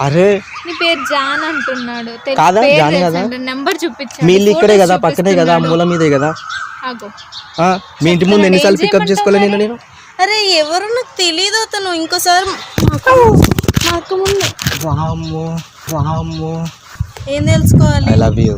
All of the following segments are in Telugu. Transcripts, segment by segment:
అరే. నీ పేరు జాన్ అంటున్నాడు. కాదా? జాన్ కదా? నెంబర్ చూపించాడు మీ ఇల్లు ఇక్కడే కదా పక్కనే కదా. మూల మీదే కదా? మీ ఇంటి ముందు ఎన్నిసార్లు పికప్ చేసుకోలే నేను నేను? అరే ఎవరు? నాకు తెలియదు అతను. ఇంకోసారి మాకు ముందు. వామ్మో వామ్మో ఏం తెలుసుకోవాలి? I love you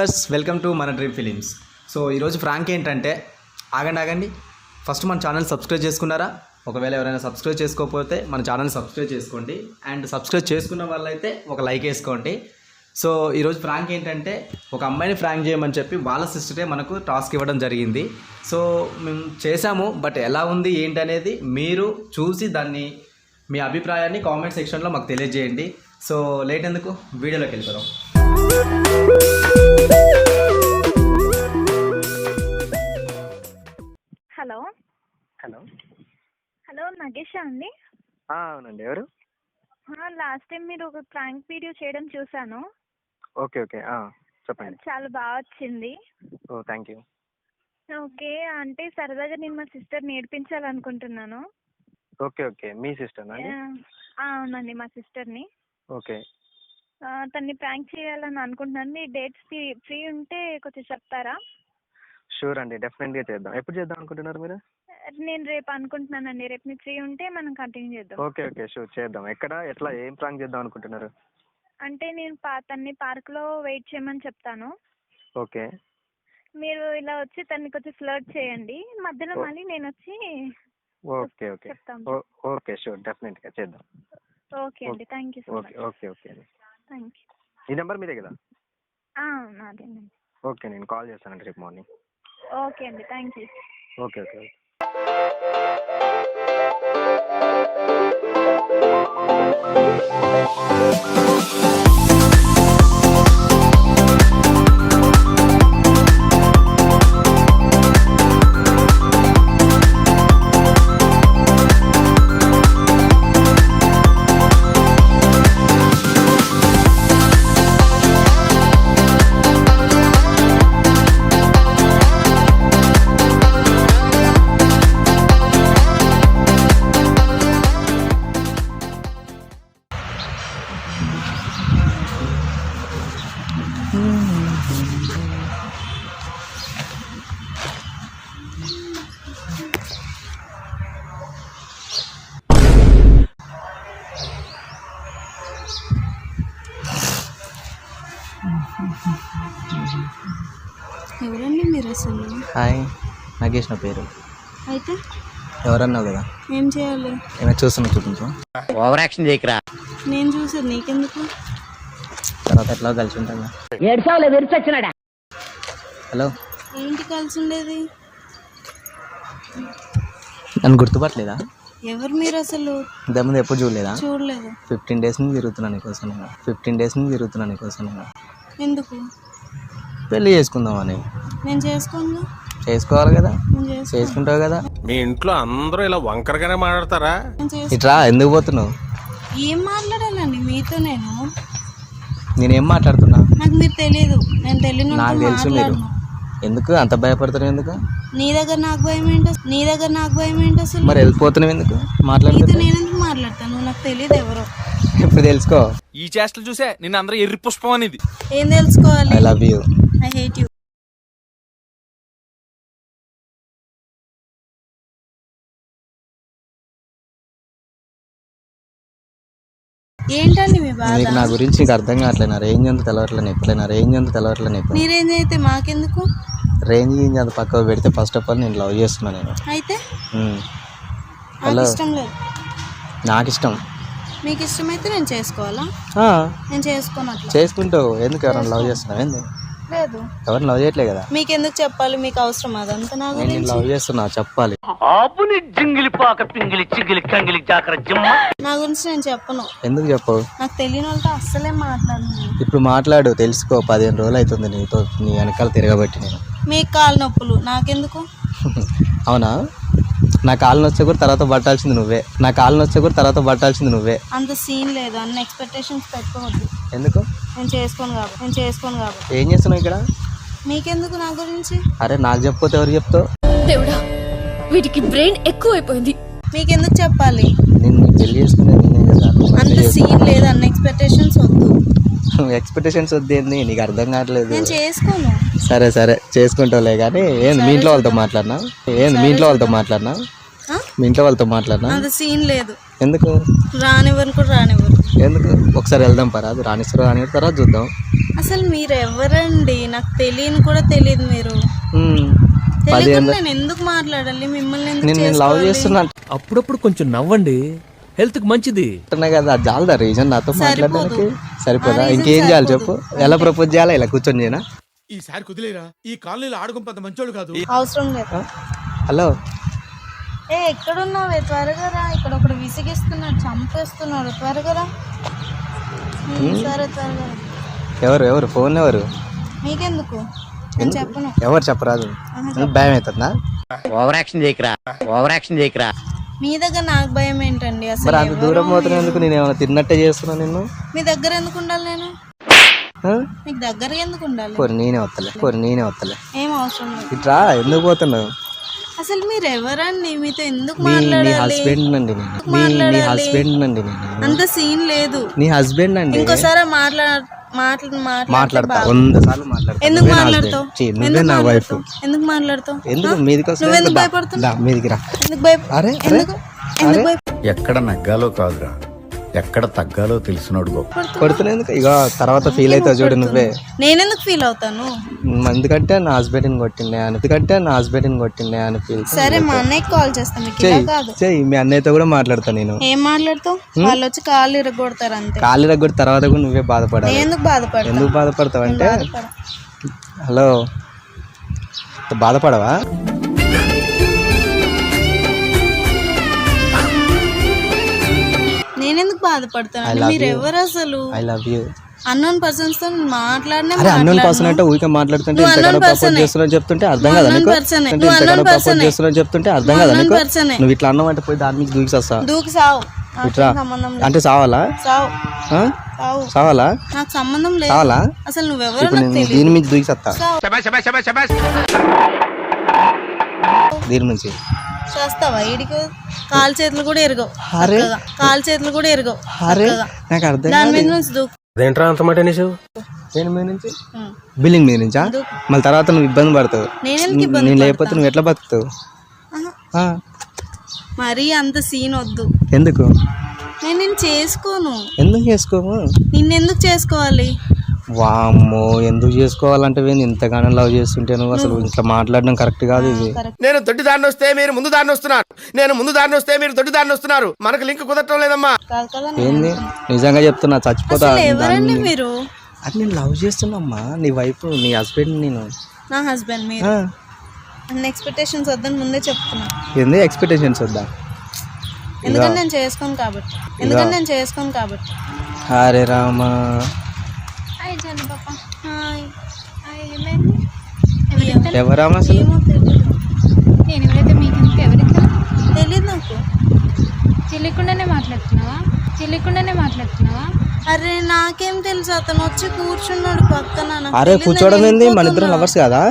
welcome to మన డ్రీమ్ ఫిలిమ్స్ సో ఈరోజు ఫ్రాంక్ ఏంటంటే ఆగండి ఆగండి. ఫస్ట్ మన ఛానల్ సబ్స్క్రైబ్ చేసుకున్నారా? ఒకవేళ ఎవరైనా సబ్స్క్రైబ్ చేసుకోకపోతే మన ఛానల్ సబ్స్క్రైబ్ చేసుకోండి. అండ్ సబ్స్క్రైబ్ చేసుకున్న వాళ్ళైతే ఒక లైక్ వేసుకోండి. సో ఈరోజు ఫ్రాంక్ ఏంటంటే ఒక అమ్మాయిని ఫ్రాంక్ చేయమని చెప్పి వాళ్ళ సిస్టరే మనకు టాస్క్ ఇవ్వడం జరిగింది. సో మేము చేసాము బట్ ఎలా ఉంది ఏంటనేది మీరు చూసి దాన్ని మీ అభిప్రాయాన్ని కామెంట్ సెక్షన్లో మాకు తెలియజేయండి. సో లేట్ ఎందుకు? వీడియోలోకి వెళ్ళిపోదాం. హలో. హలో. హలో నగేషా అండి. అవునండి. ఎవరు? లాస్ట్ టైం మీరు ఒక ప్రాంక్ వీడియో చేయడం చూశాను. Okay okay. చెప్పండి. చాలా బాగా వచ్చింది. ఓ థ్యాంక్ యూ ఓకే అంటే సరదాగా నేను మా సిస్టర్ నేర్పించాలనుకుంటున్నాను. Okay okay. మీ సిస్టర్ అవునండి మా సిస్టర్ని. ఓకే. తన్ని ప్రాంక్ చేయాలని అనుకుంటున్నాను. మీ డేట్స్ ఫ్రీ ఉంటే కొంచెం చెప్తారా? షూర్ అండి డెఫినెట్గా చేద్దాం. ఎప్పుడు చేద్దాం అనుకుంటున్నారు మీరు? నేను రేపు అనుకుంటున్నానండి. రేపు మీకు ఫ్రీ ఉంటే మనం కంటిన్యూ చేద్దాం. ఓకే ఓకే షూర్ చేద్దాం. ఎక్కడ ఎట్లా ఏం ప్రాంక్ చేద్దాం అనుకుంటున్నారు? అంటే నేను పా తన్ని పార్క్లో వెయిట్ చేయమని చెప్తాను. ఓకే మీరు ఇలా వచ్చి తన్ని కొంచెం ఫ్లర్ట్ చేయండి. మధ్యలో ఓ- మళ్ళీ నేను వచ్చి ఓకే ఓకే ఓకే షూర్ డెఫినెట్గా చేద్దాం. ఓకే అండి thank you so okay much okay okay అండి థ్యాంక్ యూ ఈ నెంబర్ మీదే కదా? నాదేనండి ఓకే నేను కాల్ చేస్తానండి రేపు మార్నింగ్. ఓకే అండి థ్యాంక్ యూ ఓకే ఓకే. ఎవరండి మీరు అసలు? హాయ్ నాగేష్ నా పేరు. అయితే? ఎవరన్నావు కదా? ఏం చేయాలి? ఏమైనా చూస్తున్నా చూపించు. ఓవర్ యాక్షన్ చేయకరా. నేను చూసాను నీకెందుకు? తర్వాత ఎట్లా కలిసి ఉంటాం ఏడ్చావులే విరిచొచ్చినాడా? హలో? ఏంటి కలిసి ఉండేది నన్ను గుర్తుపట్టలేదా? ఎవరు మీరు అసలు? ఇంతకుముందు ఎప్పుడు చూడలేదా? చూడలేదు. ఫిఫ్టీన్ డేస్ నుంచి తిరుగుతున్నాను నీకోసం ఫిఫ్టీన్ డేస్ నుంచి తిరుగుతున్నాను నీకోసం ఎందుకు? పెళ్ళి చేసుకుందామని. నేను చేసుకోను. చేసుకోవాలి కదా? చేసుకుంటావు కదా? మీ ఇంట్లో అందరూ ఇలా వంకరగానే మాట్లాడతారా? ఇట్రా ఎందుకు పోతున్నావు? ఏం మాట్లాడాలండి? మీతో నేను. నేనేం మాట్లాడుతున్నా? నాకు మీరు తెలియదు నేను తెలియని నాకు తెలుసు మీరు. ఎందుకు? అంత భయపడుతున్నావు ఎందుకు? నీ దగ్గర నాకు భయం ఏంటి? నీ దగ్గర నాకు భయం ఏంటి అసలు? మరి వెళ్ళిపోతున్నావు ఎందుకు? నీతో మాట్లాడుతున్నా నేను ఎందుకు మాట్లాడతాను? నువ్వు నాకు తెలియదు ఎవరో. ఇప్పుడు తెలుసుకో. ఈ చేష్టలు చూసే నిన్న అందరూ ఎర్రి పుష్పం అనేది. ఏం తెలుసుకోవాలి? I love you I hate you ఏంటండి మీ బాధ? నీకు నా గురించి నీకు అర్థం కావట్లేదు. నా రేంజ్ అంత తెలవట్లే నీకు? నా రేంజ్ అంత తెలవట్లే నీకు? మీరేం అయితే మాకెందుకు? రేంజ్ గింజ్ అంత పక్కకు పెడితే ఫస్ట్ ఆఫ్ ఆల్ నేను లవ్ చేస్తున్నా నేను. అయితే? ఉమ్. నాకు హలో ఇష్టం లేదు. నాకు ఇష్టం. మీకు ఇష్టమైతే నేను చేసుకోవాలా? ఆ, నేను చేసుకోను అట్లా చేసుకుంటావు. ఎందుకు ఎవరైనా లవ్ చేస్తున్నావు? ఏంది? లేదు. ఎవరిని లవ్ చేయట్లే కదా? మీకు ఎందుకు చెప్పాలి? మీకు అవసరం అదంతా నా నేను గురించి. లవ్ చేస్తున్నా చెప్పాలి. ఆపుని జింగిలి పాక పింగిలి చిగిలి కంగిలి జాకర జిమ్మ. నా గురించి నేను చెప్పను. ఎందుకు చెప్పవు? నాకు తెలియని వాళ్ళతో అస్సలే మాట్లాడను. ఇప్పుడు మాట్లాడు తెలుసుకో. పదిహేను రోజులు అవుతుంది నీతో నీ వెనకాల తిరగబట్టి నేను. మీకు కాలు నొప్పులు. నాకెందుకు? అవునా? నా కాళ్ళు నొచ్చే కూడా తర్వాత పట్టాల్సింది నువ్వే. నా కాళ్ళు నొచ్చే కూడా తర్వాత పట్టాల్సింది నువ్వే. అంత సీన్ లేదు. అన్న ఎక్స్పెక్టేషన్స్ పెట్టుకోవద్దు. ఎందుకు? నేను చేసుకోను కాబట్టి. నేను చేసుకోను కాబట్టి. ఏం చేస్తున్నావు ఇక్కడ? మీకెందుకు నా గురించి? అరే నాకు చెప్పకపోతే ఎవరు చెప్తావు దేవుడా వీటికి బ్రెయిన్ ఎక్కువైపోయింది. మీకెందుకు చెప్పాలి? నేను పెళ్ళి చేసుకునే నేనే కదా. అంత సీన్ లేదు. అన్న ఎక్స్పెక్టేషన్స్ వద్దు. ఎక్స్పెక్టేషన్స్ వద్దేంది నీకు అర్థం కావట్లేదు. నేను చేసుకోను. సరే సరే. చేసుకుంటావులే కానీ ఏంది మీ ఇంట్లో వాళ్ళతో మాట్లాడినా? ఏంది మీ ఇంట్లో వాళ్ళతో మాట్లాడినా? మీ ఇంట్లో వాళ్ళతో మాట్లాడినా? అంత సీన్ లేదు. ఎందుకు? రానివ్వరు కూడా రానివ్వరు. ఎందుకు? ఒకసారి వెళ్దాం పరా. అది రాణిస్తారు రాని తర్వాత చూద్దాం. అసలు మీరు ఎవరండి నాకు తెలియని కూడా తెలియదు మీరు. ఉమ్, నేను ఎందుకు మాట్లాడాలి? మిమ్మల్ని ఎందుకు నేను నేను లవ్ చేసుకోవాలి? చేస్తున్నా. అప్పుడప్పుడు కొంచెం నవ్వండి. హెల్త్కి మంచిది కదా చాలదా రీజన్ నాతో మాట్లాడడానికి? సరిపోదా? ఇంకేం చేయాలి చెప్పు. ఎలా ప్రపోజ్ చేయాలా? ఇలా కూర్చొని చేయనా? ఈసారి కుదిలేరా? ఈ కాలనీలో ఆడుకుంపంత మంచోడు కాదు. అవసరం లేదు. హలో? ఏ ఎక్కడున్నావే? త్వరగా రా. ఇక్కడ ఒకడు విసిగిస్తున్నాడు చంపేస్తున్నాడు త్వరగా రా. సరే త్వరగా రా. ఎవరు ఎవరు? ఫోన్ ఎవరు? మీకెందుకు? నేను చెప్పను. ఎవరు చెప్పరాదు? భయం అవుతుందా ఓవర్ యాక్షన్ చేయకరా. ఓవర్ యాక్షన్ చేయకరా. మీ దగ్గర నాకు భయం ఏంటండి మరి అసలు అంత దూరం పోతున్నందుకు నేను ఏమైనా తిన్నట్టే చేస్తున్నా నిన్ను? మీ దగ్గర ఎందుకు ఉండాలి నేను? ఆ? మీకు దగ్గర ఎందుకు ఉండాలి? పోరు నేనే వస్తలే పోరు నేనే వస్తలే ఏం అవసరం లేదు. ఇట్రా ఎందుకు పోతున్నావు? అసలు మీరు ఎవరండి మీతో ఎందుకు మీ మాట్లాడాలి? హస్బెండ్ నండి నేను. మీ? హస్బెండ్ నండి నేను. అంత సీన్ లేదు. నీ హస్బెండ్ అండి ఇంకోసారి మాట్లా మాట్లా మాట్లాడతా. మాట్లాడతా వంద సార్లు మాట్లాడతా. ఎందుకు నువ్వే నా మాట్లాడతావు? husband. ఛీ, నువ్వే ఎందుకు నా వైఫ్ మాట్లాడతావు? ఎందుకు మాట్లాడతావు? ఎందుకు? మీదికి వస్తే నువ్వెందుకు దా, భయపడుతున్నావు? దా, మీదికి రా. ఎందుకు భయ అరే అరే. ఎందుకు? ఎందుకు భయ ఎక్కడ నగ్గాలో కాదురా. ఎక్కడ తగ్గాలో తెలిసినోడు కొడుతున్నందుకు ఇక తర్వాత ఫీల్ అవుతావు చూడు నువ్వే. నేనెందుకు ఫీల్ అవుతాను? ఎందుకంటే నా హస్బెండ్ని కొట్టిండే ఎందుకంటే నా హస్బెండ్ని కొట్టిండే అని ఫీల్ సరే మా అన్నయ్యకి కాల్ చేస్తాను మీకు ఇలా చెయ్యి కాదు. చెయ్యి మీ అన్నయ్యతో కూడా మాట్లాడతా నేను. ఏం మాట్లాడతావు? వాళ్ళు వచ్చి కాళ్ళు ఇరగొడతారు అంతే. కాళ్ళు రగ్గొట్టి తర్వాత కూడా నువ్వే బాధపడాలి. ఎందుకు బాధపడతా? ఎందుకు బాధపడతావు అంటే. హలో బాధపడవా? నేనెందుకు బాధపడతాను మీరు ఎవరు అసలు ఐ లవ్ యూ అన్నోన్ పర్సన్స్తో మాట్లాడినా అరే అన్నోన్ పర్సన్ అంటే ఊరికే మాట్లాడుతుంటే unknown ప్రపోజ్ person ఏ. చేస్తున్నా చెప్తుంటే అర్థం కదా నీకు. అంటే unknown ప్రపోజ్ person ఏ. చేస్తున్నా చెప్తుంటే అర్థం కదా unknown నీకు? person ఏ. నువ్వు ఇట్లా అన్నం అంటే పోయి దాని మీద దూకి వస్తా దూకి సావు లేదు. అంటే సావాలా? సావు. సావాలా? నాకు సంబంధం లేదు. సావాలా? అసలు నువ్వెవరో ఇప్పుడు నాకు నేను తెలియదు దీని మీద దూకి సత్తా దీని నుంచి. చేస్తావా? కాలు చేతులు కూడా ఎరగవు. అరే. కాలు చేతులు కూడా ఎరగవు. అరే. నాకు అర్థం దాని మీద కాదు నుంచి దూకు. అదేంట్రా అంత మాట దేని మీద నుంచి. బిల్డింగ్ మీద నుంచా. మళ్ళీ తర్వాత నువ్వు ఇబ్బంది పడతావు. నేను లేకపోతే? నువ్వు ఎట్లా బతుకుతావు? మరీ అంత సీన్ వద్దు. ఎందుకు? నేను నేను చేసుకోను. ఎందుకు చేసుకోము? నిన్నెందుకు చేసుకోవాలి? వామ్మో ఎందుకు చేసుకోవాలంటే ఇంతగానో లవ్ చేస్తుంటే నువ్వు అసలు ఇట్లా మాట్లాడడం కరెక్ట్ కాదు ఇది. నేను దొడ్డి దారిని వస్తే మీరు ముందు దారిని వస్తున్నారు. నేను ముందు దారిని వస్తే మీరు దొడ్డి దారిని వస్తున్నారు. మనకు లింక్ కుదరటం లేదమ్మా. ఏంది. నిజంగా చెప్తున్నా చచ్చిపోతా ఎవరండి మీరు? అది నేను లవ్ చేస్తున్నామ్మా. నీ వైఫ్ నీ హస్బెండ్ నేను. నా హస్బెండ్ మీరు. అన్న ఎక్స్పెక్టేషన్స్ వద్దని ముందే చెప్తున్నా. ఏంది ఎక్స్పెక్టేషన్స్ వద్దా? ఎందుకంటే నేను చేసుకోను కాబట్టి. ఎందుకంటే నేను చేసుకోను కాబట్టి. హరే రామా. హాయ్ జాను పాప. హాయ్. హాయ్ ఏమైంది? ఎవరిద్దరు ఎవరామా అసలు? ఏమో తెలియదు నేను ఎవరైతే మీకు ఎవరిద్దరు తెలియదు నాకు. తెలియకుండానే మాట్లాడుతున్నావా? తెలియకుండానే మాట్లాడుతున్నావా? అరే నాకేం తెలుసు. అతను వచ్చి కూర్చున్నాడు పక్కన అరే కూర్చోవడం ఏంది? మన. ఇద్దరం లవర్స్ కదా?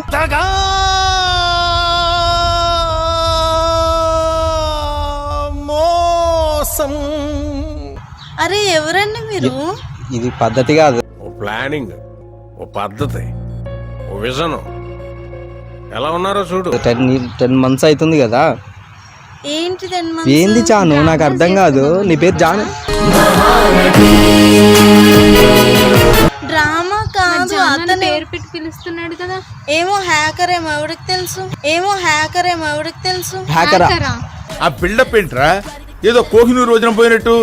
మోసం! అరే ఎవరండి మీరు? ఇది పద్ధతి కాదు. ప్లానింగ్ ఓ పద్ధతి ఓ విజన్. ఎలా ఉన్నారో చూడు. టెన్ టెన్ మంత్స్ అవుతుంది కదా. ఏంది చాను? నాకు అర్థం కాదు. నీ పేరు జాను. డ్రామా కాదు అతను పేరు పెట్టి పిలుస్తున్నాడు కదా. ఏమో హ్యాకర్ ఏమో ఎవరికి తెలుసు? ఏమో హ్యాకర్ ఏమో ఎవరికి తెలుసు? హ్యాకరా. హ్యాకరా? ఆ బిల్డప్ ఏంట్రా? ఏదో కోహినూరు రోజున పోయినట్టు.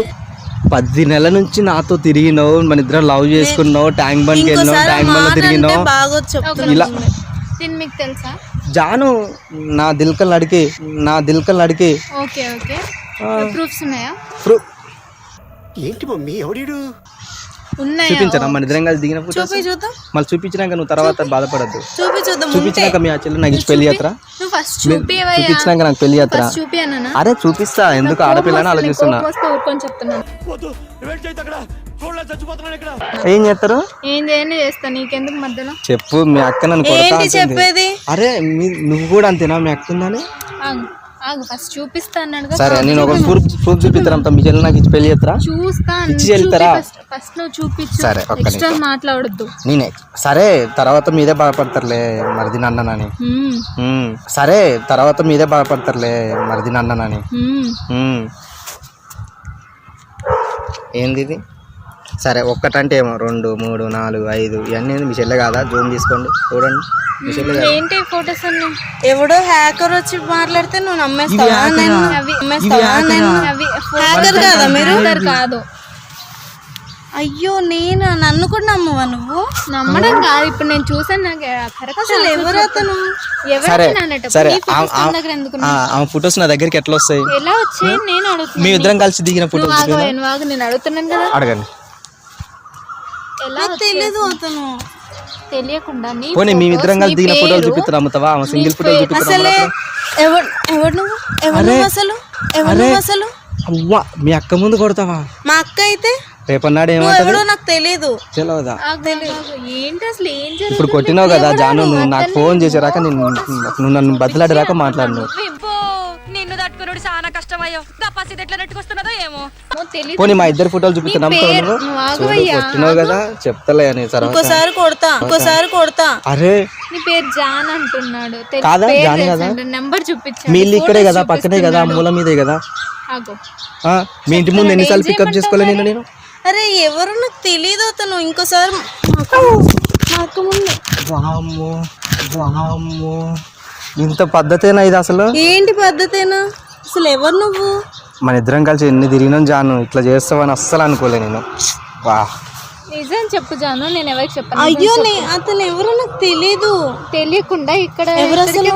పది నెలల నుంచి నాతో తిరిగినావు మన ఇద్దరం లవ్ చేసుకున్నావు ట్యాంక్ బండ్కి వెళ్ళినావు ట్యాంక్ బండ్ తిరిగినావు. ఇలా మీకు తెలుసా? జాను నా దిల్కల్ అడికి నా దిల్కల్ అడికి. Okay okay. ప్రూఫ్స్ ఉన్నాయా? ఏంటి మమ్మీ ఎవడీడు ఉన్నాయా చూపించరా? మన ఇద్దరం కలిసి దిగిన ఫోటోస్? చూపి చూద్దాం. మళ్ళీ చూపించినాక నువ్వు తర్వాత బాధపడద్దు. చూపి చూద్దాం చూపించినాక మీ ఆ చెల్లి నాకు ఇచ్చి పెళ్ళి చేస్తారా నువ్వు ఫస్ట్ చూపించినాక నాకు పెళ్ళి చేస్తారా ఫస్ట్ చూపి అన్నా అరే చూపిస్తా. ఎందుకు ఆడపిల్లని ఆలోచిస్తున్నా? ఏం చేస్తారు? ఏం చేయని చేస్తా నీకెందుకు మధ్యలో? చెప్పు మీ అక్క నన్ను కొడతా. చెప్పేది? అరే మీ- నువ్వు కూడా అంతేనా? మీ అక్క ఉందని? ఆగు ఆగు ఫస్ట్ చూపిస్తా అన్నాడుగా సరే నేను ఒక ప్రూఫ్ ప్రూఫ్ చూపిస్తాను మీ చెల్లి నాకు ఇచ్చి పెళ్ళి చేస్తారా? చూస్తా ఇచ్చి వెళ్తారా? ఫస్ట్ ఫస్ట్ నువ్వు చూపించు. సరే, ఒక్క ఎక్స్ట్రా నిమిషం. మాట్లాడొద్దు. నేనే. సరే తర్వాత మీదే బాధపడతారులే మరిది నన్ననని. సరే తర్వాత మీదే బాధపడతారులే మరిది నన్ననని. ఏంది ఇది? సరే ఒక్కటంటే ఏమో రెండు మూడు నాలుగు ఐదు ఇవన్నీ? మీ చెల్లె కాదా? జూమ్ తీసుకోండి చూడండి. మీ చెల్లె కాదా? ఏంటి ఫొటోస్ అన్ని? ఎవడో హ్యాకర్ వచ్చి మాట్లాడితే నువ్వు నమ్మేస్తావా? నేను అవి నమ్మేస్తావా? నేను అవి హ్యాకర్ కాదా మీరు? కాదు. అయ్యో నేను? నన్ను కూడా నమ్మవా నువ్వు? నమ్మడం కాదు ఇప్పుడు నేను చూసాను నాకు కరెక్ట్ అసలు ఎవరు అతను? సరే ఎవరు సరే ఈ photos తన దగ్గర ఎందుకు ఆ ఆమె ఫొటోస్ నా దగ్గరికి ఎట్లా వస్తాయి? ఎలా వచ్చాయి? నేను మీ అడుగుతున్నాను ఇద్దరం కలిసి దిగిన నువ్వు ఫోటోస్ ఆగు నువ్వు ఆగు నేను అడుగుతున్నాను కదా. అడగండి. అతను. తెలియకుండా నీ పోనీ కలిసి దిగిన ఫోటోలు అమ్ముతావా ఆమె సింగిల్ అసలే నువ్వు? ఎవరు నువ్వు అసలు? ఎవరు నువ్వు అసలు? అవ్వా మీ అక్క ముందు కొడతావా? మా అక్క అయితే? రేపన్నాడు నువ్వు నాకు తెలియదా ఆగు, ఆగు. ఏంటి అసలు ఏం ఇప్పుడు కొట్టినావు కదా జాను నువ్వు నాకు ఫోన్ చేసేరాక నేను నువ్వు నన్ను బదిలాడరాక తట్టుకున్నాడు చాలా కష్టమయ్యో. గప్పాసి ఎట్లా నెట్టుకొస్తున్నదో ఏమో. పోనీ మా ఇద్దరు ఫోటోలు చూపిస్తా నమ్ముతావు పేరు- నువ్వు నువ్వు చూడు ఆగవయ్యా, కొట్టినావు కదా చెప్తలే అని తర్వాత. ఇంకోసారి కొడతా ఇంకోసారి కొడతా. అరే. నీ పేరు జాన్ అంటున్నాడు. కాదా? పేరు జాన్ కదా? నెంబర్ చూపించాడు. మీ ఇల్లు ఇక్కడే కదా పక్కనే కదా. మూల మీదే కదా? ఆగు. ఆ, మీ ఇంటి ముందు ఎన్నిసార్లు పికప్ చేసుకోలే నేను నేను? అరే ఎవరు? నాకు తెలీదు అతను. ఇంకోసారి అక్క ముందు. వామ్మో వామ్మో. ఇంత పద్ధతేనా ఇది అసలు? ఏంటి పద్ధతేనా? అసలు ఎవరు నువ్వు? మన ఇద్దరం కలిసి ఎన్ని తిరిగినాం జాను? ఇట్లా చేస్తావని అస్సలు అనుకోలే నేను. వా. నిజం చెప్పు జాను నేను ఎవరికి చెప్పను? అయ్యో నే అతను ఎవరు నాకు తెలీదు. తెలియకుండా ఇక్కడ ఎవరు అసలు?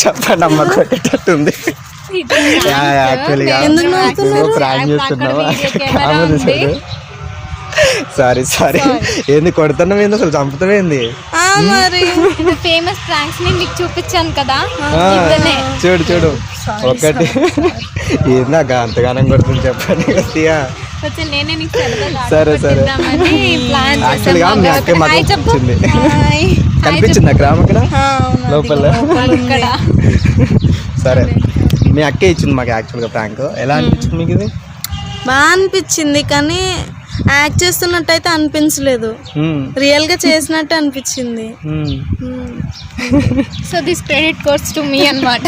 చెప్పండి అమ్మ కొట్టేటట్టుంది. ఎందుకు? ప్రాంక్ చేస్తున్నావా. సారీ సారీ ఏంది కొడుతున్నావు ఏంది? అసలు చంపుతావేంది? ఆ మరి ఫేమస్ ప్రాంక్స్ని మీకు చూపించాను కదా. చూడు చూడు. ఒకటి. ఏందాక అంతగానం కొడుతుంది చెప్పండి సరే, సరే. కొట్టిద్దామని ప్లాన్ యాక్చువల్గా మీ అక్క మాకు వచ్చింది. కనిపించింది అక్కడ? అక్కడ. లోపల. సరే. మీ అక్కే ఇచ్చింది మాకు యాక్చువల్గా ప్రాంక్ ఎలా అనిపించింది మీకు ఇది? బాగా అనిపించింది కానీ యాక్ట్ చేస్తున్నట్టయితే అనిపించలేదు. రియల్గా చేసినట్టు అనిపించింది. So this credit goes to మీ అన్నమాట.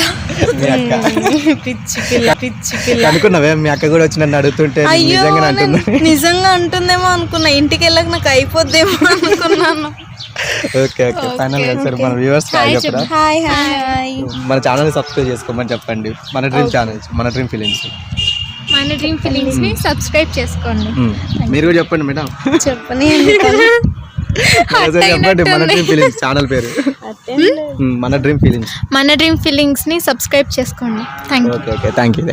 పిచ్చి పిల్ల పిచ్చి పిల్ల. అనుకున్నావే మీ అక్క కూడా వచ్చి నన్ను అడుగుతుంటే అయ్యో నిజంగా అంటుందేమో అనుకున్నా. ఇంటికి వెళ్ళక నాకు అయిపోద్దేమో అనుకున్నాను. Okay okay. ఫైనల్గా సరే మన వ్యూవర్స్ హాయ్ చెప్పరా? Hi hi hi. మన ఛానల్ సబ్స్క్రైబ్ చేసుకోమని చెప్పండి. మన డ్రీమ్ ఛానల్ మన డ్రీమ్ ఫీలింగ్స్ మన డ్రీమ్ ఫీలింగ్స్ని సబ్స్క్రైబ్ చేసుకోండి. మీరు కూడా చెప్పండి మేడం. చెప్పని? చెప్పండి మన డ్రీమ్ ఫీలింగ్స్ ఛానల్ పేరు. మన డ్రీమ్ ఫీలింగ్స్ మన డ్రీమ్ ఫీలింగ్స్ని సబ్స్క్రైబ్ చేసుకోండి. Thank you thank you